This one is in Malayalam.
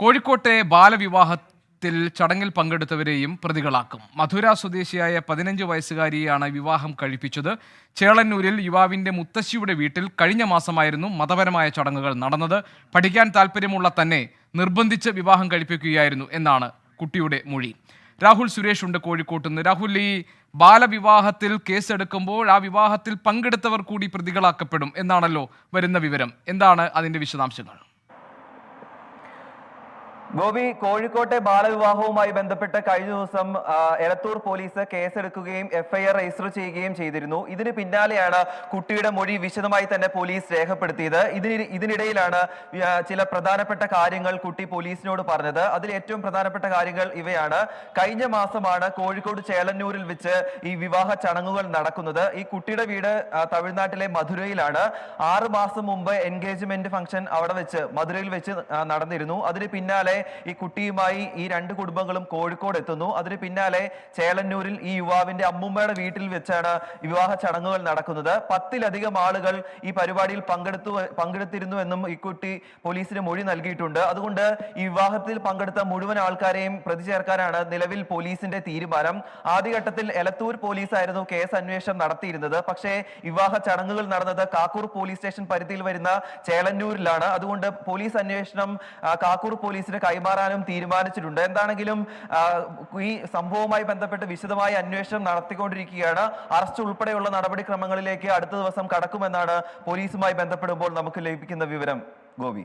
കോഴിക്കോട്ടെ ബാലവിവാഹത്തിൽ ചടങ്ങിൽ പങ്കെടുത്തവരെയും പ്രതികളാക്കും. മധുര സ്വദേശിയായ പതിനഞ്ച് വയസ്സുകാരിയെയാണ് വിവാഹം കഴിപ്പിച്ചത്. ചേളന്നൂരിൽ യുവാവിന്റെ മുത്തശ്ശിയുടെ വീട്ടിൽ കഴിഞ്ഞ മാസമായിരുന്നു മതപരമായ ചടങ്ങുകൾ നടന്നത്. പഠിക്കാൻ താല്പര്യമുള്ള തന്നെ നിർബന്ധിച്ച് വിവാഹം കഴിപ്പിക്കുകയായിരുന്നു എന്നാണ് കുട്ടിയുടെ മൊഴി. രാഹുൽ സുരേഷ് ഉണ്ട് കോഴിക്കോട്ട് നിന്ന്. രാഹുൽ ഈ ബാലവിവാഹത്തിൽ കേസെടുക്കുമ്പോൾ ആ വിവാഹത്തിൽ പങ്കെടുത്തവർ കൂടി പ്രതികളാക്കപ്പെടും എന്നാണല്ലോ വരുന്ന വിവരം. എന്താണ് അതിന്റെ വിശദാംശങ്ങൾ? ഗോപി കോഴിക്കോട്ടെ ബാലവിവാഹവുമായി ബന്ധപ്പെട്ട് കഴിഞ്ഞ ദിവസം എലത്തൂർ പോലീസ് കേസെടുക്കുകയും എഫ്ഐആർ രജിസ്റ്റർ ചെയ്യുകയും ചെയ്തിരുന്നു. ഇതിന് പിന്നാലെയാണ് കുട്ടിയുടെ മൊഴി വിശദമായി തന്നെ പോലീസ് രേഖപ്പെടുത്തിയത്. ഇതിന് ഇതിനിടയിലാണ് ചില പ്രധാനപ്പെട്ട കാര്യങ്ങൾ കുട്ടി പോലീസിനോട് പറഞ്ഞത്. അതിൽ ഏറ്റവും പ്രധാനപ്പെട്ട കാര്യങ്ങൾ ഇവയാണ്. കഴിഞ്ഞ മാസമാണ് കോഴിക്കോട് ചേളന്നൂരിൽ വെച്ച് ഈ വിവാഹ ചടങ്ങുകൾ നടക്കുന്നത്. ഈ കുട്ടിയുടെ വീട് തമിഴ്നാട്ടിലെ മധുരയിലാണ്. ആറ് മാസം മുമ്പ് എൻഗേജ്മെന്റ് ഫംഗ്ഷൻ അവിടെ വെച്ച് മധുരയിൽ വെച്ച് നടന്നിരുന്നു. അതിന് പിന്നാലെ ഈ കുട്ടിയുമായി ഈ രണ്ട് കുടുംബങ്ങളും കോഴിക്കോട് എത്തുന്നു. അതിന് പിന്നാലെ ചേളന്നൂരിൽ ഈ യുവാവിന്റെ അമ്മുമ്മയുടെ വീട്ടിൽ വെച്ചാണ് വിവാഹ ചടങ്ങുകൾ നടക്കുന്നത്. പത്തിലധികം ആളുകൾ ഈ പരിപാടിയിൽ പങ്കെടുത്തു പങ്കെടുത്തിരുന്നു എന്നും ഈ കുട്ടി പോലീസിന് മൊഴി നൽകിയിട്ടുണ്ട്. അതുകൊണ്ട് ഈ വിവാഹത്തിൽ പങ്കെടുത്ത മുഴുവൻ ആൾക്കാരെയും പ്രതി ചേർക്കാനാണ് നിലവിൽ പോലീസിന്റെ തീരുമാനം. ആദ്യഘട്ടത്തിൽ എലത്തൂർ പോലീസായിരുന്നു കേസ് അന്വേഷണം നടത്തിയിരുന്നത്. പക്ഷേ വിവാഹ ചടങ്ങുകൾ നടന്നത് കാക്കൂർ പോലീസ് സ്റ്റേഷൻ പരിധിയിൽ വരുന്ന ചേളന്നൂരിലാണ്. അതുകൊണ്ട് പോലീസ് അന്വേഷണം കാക്കൂർ പോലീസിന് കൈമാറാനും തീരുമാനിച്ചിട്ടുണ്ട്. എന്താണെങ്കിലും ഈ സംഭവവുമായി ബന്ധപ്പെട്ട് വിശദമായ അന്വേഷണം നടത്തിക്കൊണ്ടിരിക്കുകയാണ്. അറസ്റ്റ് ഉൾപ്പെടെയുള്ള നടപടിക്രമങ്ങളിലേക്ക് അടുത്ത ദിവസം കടക്കുമെന്നാണ് പോലീസുമായി ബന്ധപ്പെടുമ്പോൾ നമുക്ക് ലഭിക്കുന്ന വിവരം. ഗോപി.